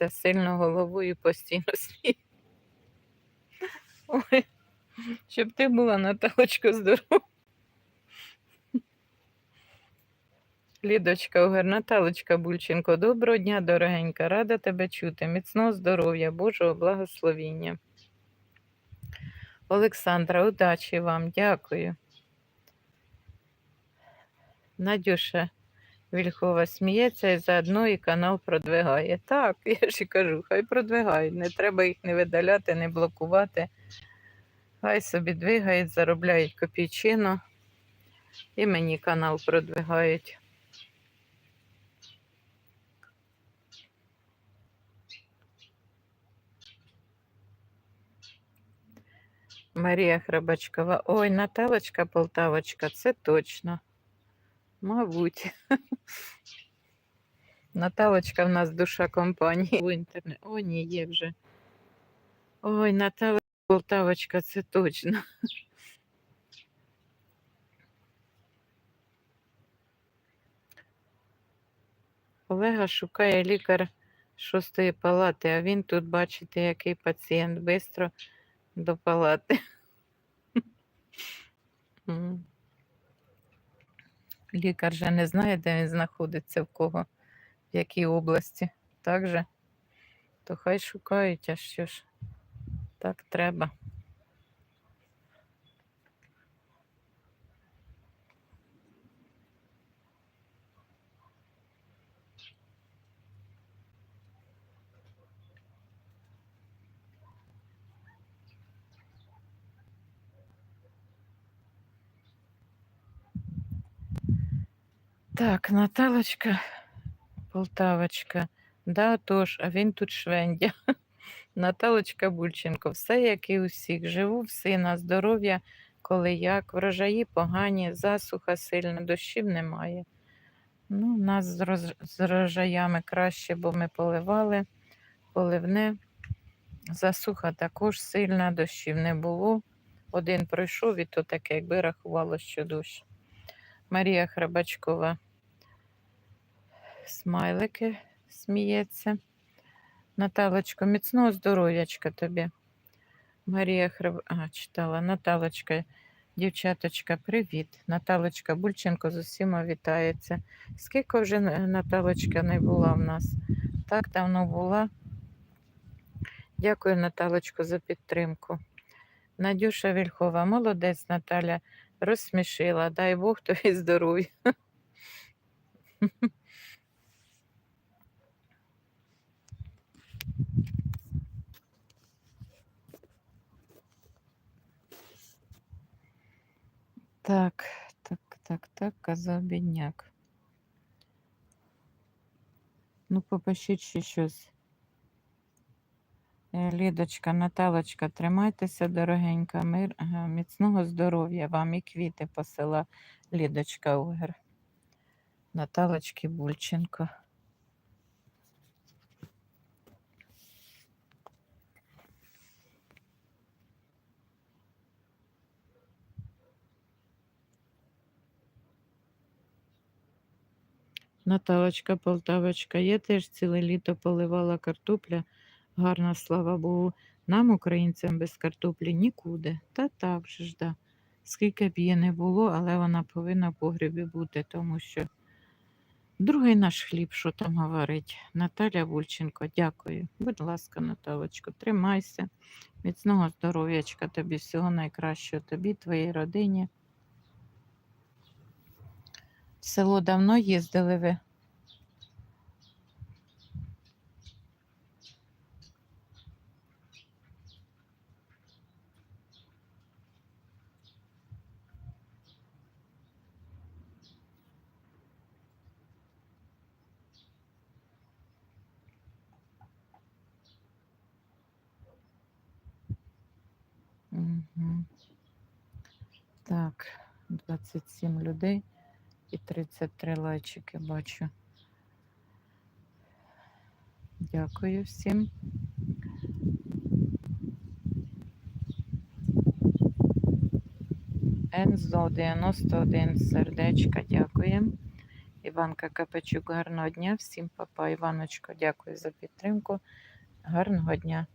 крутиться сильно головою постійно сміє. Ой, щоб ти була Наталочко здорова. Лідочка Огер, Наталочка Бульченко, доброго дня, дорогенька, рада тебе чути. Міцного здоров'я, Божого благословіння. Олександра, удачі вам, дякую. Надюша Вільхова сміється і заодно і канал продвигає. Так, я ж і кажу, хай продвигають. Не треба їх не видаляти, не блокувати. Хай собі двигають, заробляють копійчину. І мені канал продвигають. Марія Храбачкова. Ой, Наталочка Полтавочка, це точно. Мабуть. Наталочка в нас душа компанії в інтернеті. О, ні, є вже. Ой, Наталочка Полтавочка, це точно. Олега шукає лікар шостої палати, а він тут, бачите, який пацієнт бистро до палати. Лікар же не знає, де він знаходиться, в кого, в якій області. Так же? То хай шукають, а що ж, так треба. Так, Наталочка, Полтавочка. Да, тож, а він тут швендя. Наталочка Бульченко, все як і у всіх. Живу в сина, здоров'я, коли як, врожаї погані, засуха сильна, дощів немає. Ну, нас з, роз... з врожаями краще, бо ми поливали, поливне. Засуха також сильна, дощів не було. Один пройшов, і то таке, якби рахувало, що дощ. Марія Храбачкова. Смайлики сміється. Наталочко, міцного здоров'ячка тобі. Марія Храб... а, читала. Наталочка, дівчаточка, привіт. Наталочка Бульченко з усіма вітається. Скільки вже Наталочка не була в нас? Так давно була. Дякую, Наталочко, за підтримку. Надюша Вільхова, молодець Наталя, розсмішила. Дай Бог тобі здоров'я. Так, так, так, так, казав бідняк. Ну, попишіть ще щось. Лідочка, Наталочка, тримайтеся, дорогенька, мир, міцного здоров'я вам і квіти посила Лідочка Угер. Наталочки Бульченко. Наталочка, Полтавочка, я теж ціле літо поливала картопля. Гарна, слава Богу. Нам, українцям, без картоплі нікуди. Та так же ж, да. Скільки б її не було, але вона повинна в погребі бути, тому що другий наш хліб, що там говорить. Наталя Вульченко, дякую. Будь ласка, Наталочко, тримайся. Міцного здоров'ячка тобі, всього найкращого тобі, твоїй родині. Село давно їздили ви? Угу. Так, 27 людей і 33 лайчики бачу. Дякую всім. Ензо 91 сердечка, дякуємо. Іванка Капачук. Гарного дня. Всім папа. Іваночко, дякую за підтримку. Гарного дня.